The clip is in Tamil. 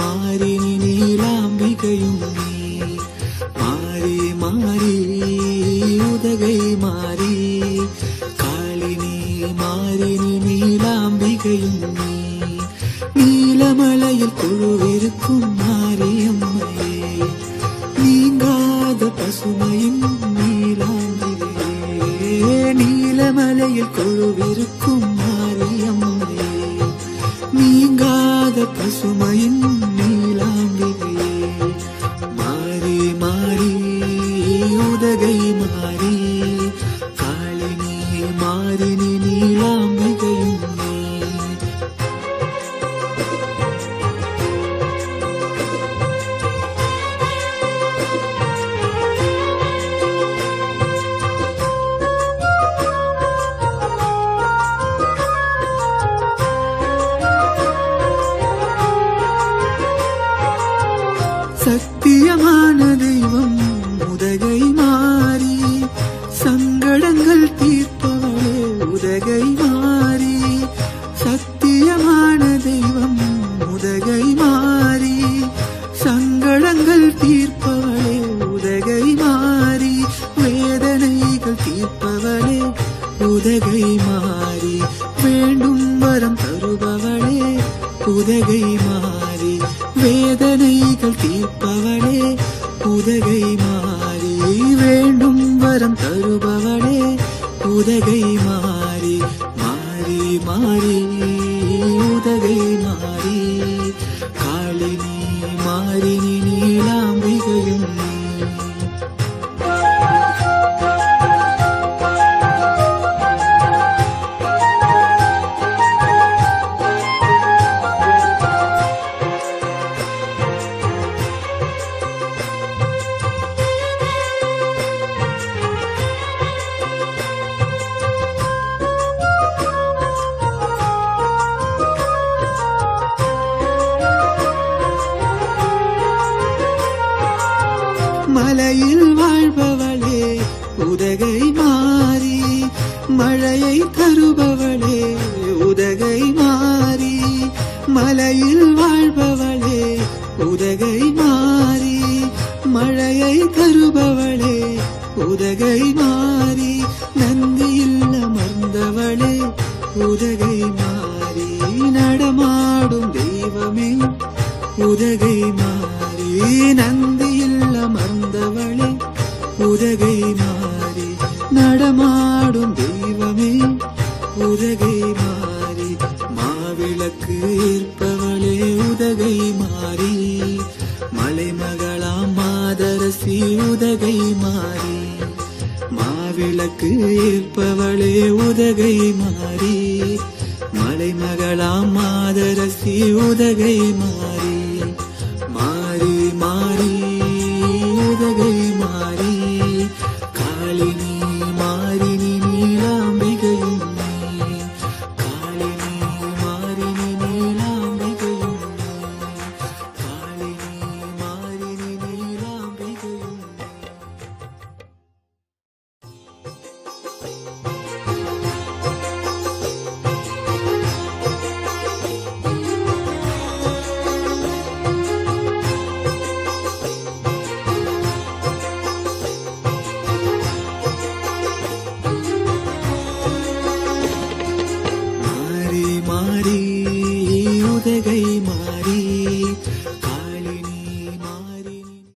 മാരിനി നീലാംബികയും നീ മാറി മാറി ഉദകൈ മാറി കാളിനി മാരിനി നീലാംബികയും നീ பசுமையின் நீலாம்பிகையே மாறி மாறி உதகை மாறி. காளினி மாறினி நீலாம்பிகையும் சத்தியமான தெய்வம் உதகை மாறி சங்கடங்கள் தீர்ப்பவளே உதகை மாறி. சத்தியமான தெய்வம் உதகை மாறி சங்கடங்கள் தீர்ப்பவளே உதகை மாறி வேதனைகள் தீர்ப்பவளே உதகை மாறி. வேண்டும் வரம் தருபவளே உதகை மாறி. வேதனைகள் தீர்ப்பவளே உதகை மாறி வேண்டும் வரம் தருபவளே உதகை மாறி மாறி மாறி உதகை மாறி காளினி மாறினி மலையில் வாழ்பவளே உதகை மாறி மழையை தருபவளே உதகை மாறி மலையில் வாழ்பவளே உதகை மாறி மழையை தருபவளே உதகை மாறி நந்தியில் அமர்ந்தவளே உதகை நடமாடும் தெய்வமே உதகை மாறி மாவிளக்கு ஏற்பவளே உதகை மாறி மலைமகளாம் மாதரசி உதகை மாறி மாவிளக்கு ஏற்பவளே உதகை மாறி மலைமகளாம் மாதரசி உதகை மாறி மாறி மாறி உதகை மாறி காலினி மாறி மாறி உதகை